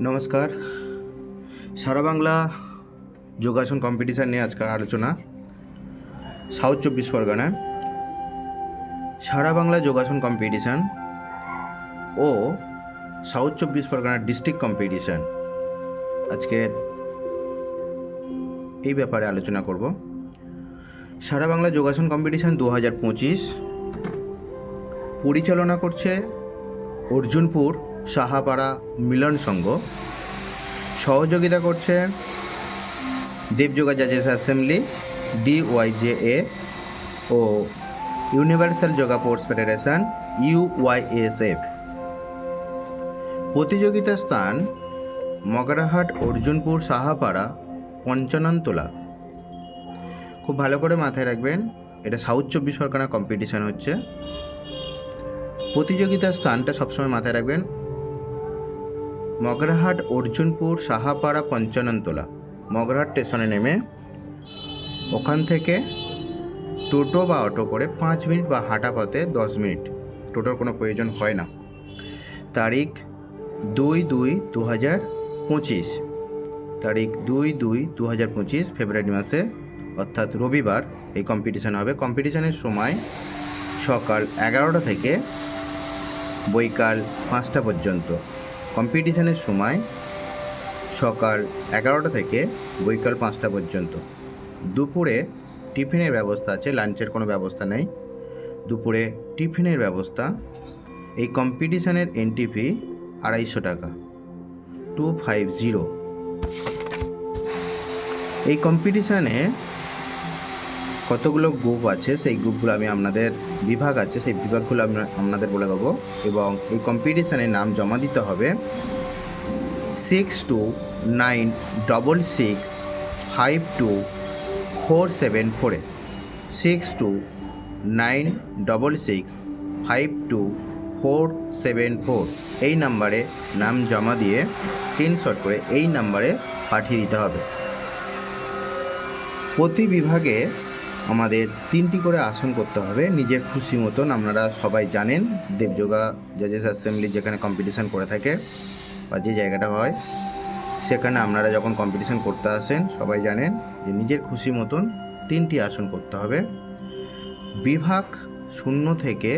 নমস্কার। সারা বাংলা যোগাসন কম্পিটিশান নিয়ে আজকের আলোচনা। সাউথ চব্বিশ পরগনা। সারা বাংলা যোগাসন কম্পিটিশান ও সাউথ চব্বিশ পরগনার ডিস্ট্রিক্ট কম্পিটিশান আজকে এই ব্যাপারে আলোচনা করব। সারা বাংলা যোগাসন কম্পিটিশান দু হাজার পঁচিশ পরিচালনা করছে অর্জুনপুর সাহাপাড়া মিলন সংঘ। সহযোগিতা করছে দেবযোগা জাজেস অ্যাসেম্বলি, ডিওয়াইজেএ ও universal yoga sports federation, UYSF. প্রতিযোগিতা স্থান মগরাহাট, অর্জুনপুর, সাহাপাড়া, পঞ্চাননতলা। খুব ভালো করে মাথায় রাখবেন, এটা সাউথ চব্বিশ পরগনা কম্পিটিশান হচ্ছে। প্রতিযোগিতার স্থানটা সবসময় মাথায় রাখবেন মগরাহাট, অর্জুনপুর, সাহাপাড়া, পঞ্চাননতলা। মগরাহাট স্টেশনে নেমে ওখান থেকে টোটো বা অটো করে পাঁচ মিনিট বা হাঁটা পথে দশ মিনিট। টোটোর কোনো প্রয়োজন হয় না। তারিখ দুই দুই দু হাজার পঁচিশ। তারিখ দুই দুই দু হাজার পঁচিশ ফেব্রুয়ারি মাসে, অর্থাৎ রবিবার, এই কম্পিটিশান হবে। কম্পিটিশানের সময় সকাল এগারোটা থেকে বৈকাল পাঁচটা পর্যন্ত। কম্পিটিশানের সময় সকাল এগারোটা থেকে বৈকাল পাঁচটা পর্যন্ত। দুপুরে টিফিনের ব্যবস্থা আছে, লাঞ্চের কোনো ব্যবস্থা নেই। দুপুরে টিফিনের ব্যবস্থা, এই কম্পিটিশানের এন্ট্রি ফি আড়াইশো টাকা। টু ফাইভ জিরো এই কম্পিটিশানে কতগুলো গ্রুপ আছে, সেই গ্রুপগুলো আমি আপনাদের বিভাগ আছে, সেই বিভাগগুলো আপনাদের বলে দেবো। এবং এই কম্পিটিশানে নাম জমা দিতে হবে six two nine double six five two four seven ফোরে six two nine double six five two four seven four এই নাম্বারে নাম জমা দিয়ে স্ক্রিনশট করে এই নাম্বারে পাঠিয়ে দিতে হবে। প্রতি বিভাগে আমাদের তিনটি করে আসন করতে হবে। নিজের খুশি মতন আপনারা সবাই জানেন, দেবযোগা জাজেস অ্যাসেম্বলি যেখানে কম্পিটিশান করে থাকে বা যে জায়গাটা হয়, সেখানে আপনারা যখন কম্পিটিশান করতে আসেন, সবাই জানেন যে নিজের খুশি মতন তিনটি আসন করতে হবে। বিভাগ শূন্য থেকে,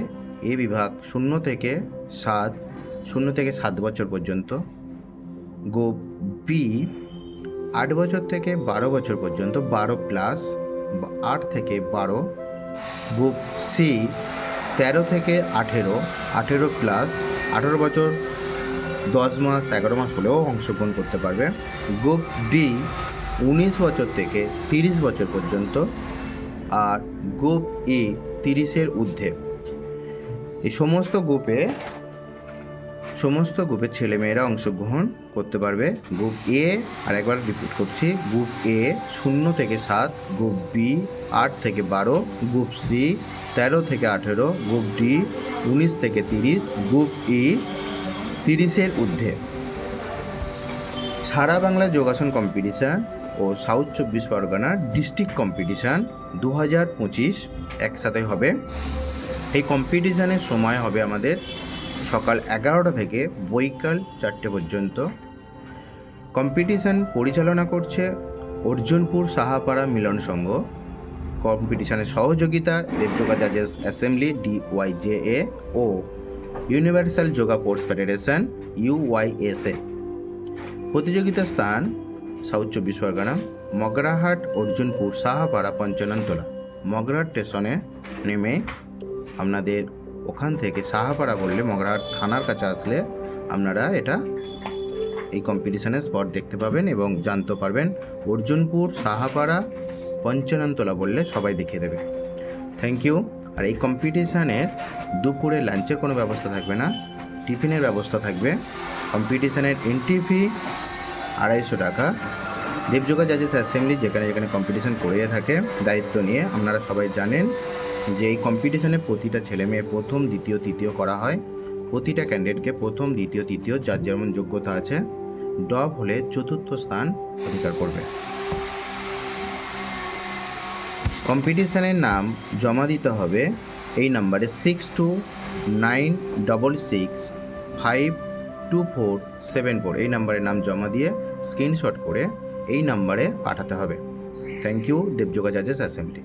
এ বিভাগ শূন্য থেকে সাত, শূন্য থেকে সাত বছর পর্যন্ত গ্রুপ বি আট বছর থেকে বারো বছর পর্যন্ত, বারো প্লাস আট থেকে বারো, গ্রুপ সি তেরো থেকে আঠেরো আঠেরো প্লাস আঠেরো বছর, দশ মাস, এগারো মাস হলেও অংশগ্রহণ করতে পারবে। গ্রুপ ডি উনিশ বছর থেকে তিরিশ বছর পর্যন্ত, আর গ্রুপ ই তিরিশের ঊর্ধ্বে। এই সমস্ত গ্রুপে সমস্ত গ্রুপের ছেলেমেয়েরা অংশগ্রহণ করতে পারবে। গ্রুপ এ আর একবার রিপিট করছি। গ্রুপ এ শূন্য থেকে সাত। গ্রুপ বি আট থেকে বারো। গ্রুপ সি তেরো থেকে আঠেরো। গ্রুপ ডি উনিশ থেকে তিরিশ। গ্রুপ ই তিরিশের ঊর্ধ্বে। সারা বাংলা যোগাসন কম্পিটিশান ও সাউথ চব্বিশ পরগনা ডিস্ট্রিক্ট কম্পিটিশান দু হাজার পঁচিশ একসাথে হবে। এই কম্পিটিশানের সময় হবে আমাদের সকাল এগারোটা থেকে বৈকাল চারটে পর্যন্ত। কম্পিটিশান পরিচালনা করছে অর্জুনপুর সাহাপাড়া মিলন সংঘ। কম্পিটিশানের সহযোগিতা দেবযোগা জাজেস অ্যাসেম্বলি ডিওয়াইজেএ ও universal yoga sports federation UYSA. প্রতিযোগিতা স্থান সাউথ চব্বিশ পরগনা, মগরাহাট, অর্জুনপুর, সাহাপাড়া, পঞ্চাননতলা। মগরাহাট স্টেশনে নেমে আপনাদের ওখান থেকে সাহাপাড়া বললে মগরাহাট থানার কাছে আসলে আপনারা এটা এই কম্পিটিশানের স্পট দেখতে পাবেন এবং জানতে পারবেন। অর্জুনপুর, সাহাপাড়া, পঞ্চাননতলা বললে সবাই দেখিয়ে দেবে। থ্যাংক ইউ আর এই কম্পিটিশানের দুপুরে লাঞ্চের কোনো ব্যবস্থা থাকবে না। টিফিনের ব্যবস্থা থাকবে। কম্পিটিশানের এন্ট্রি ফি আড়াইশো টাকা। দেবযোগা জাজেস অ্যাসেম্বলি যেখানে যেখানে কম্পিটিশান করে থাকে, দায়িত্ব নিয়ে, আপনারা সবাই জানেন যে এই কম্পিটিশানে প্রতিটা ছেলে মেয়ে প্রথম, দ্বিতীয়, তৃতীয় করা হয়। প্রতিটা ক্যান্ডিডেটকে প্রথম, দ্বিতীয়, তৃতীয়, যার যেমন যোগ্যতা আছে, ডব হলে চতুর্থ স্থান অধিকার করবে। কম্পিটিশানের নাম জমা দিতে হবে এই নাম্বারে six two nine double six five two four seven four এই নাম্বারে নাম জমা দিয়ে স্ক্রিনশট করে এই নাম্বারে পাঠাতে হবে। থ্যাংক ইউ দেবযোগা জাজেস অ্যাসেম্বলি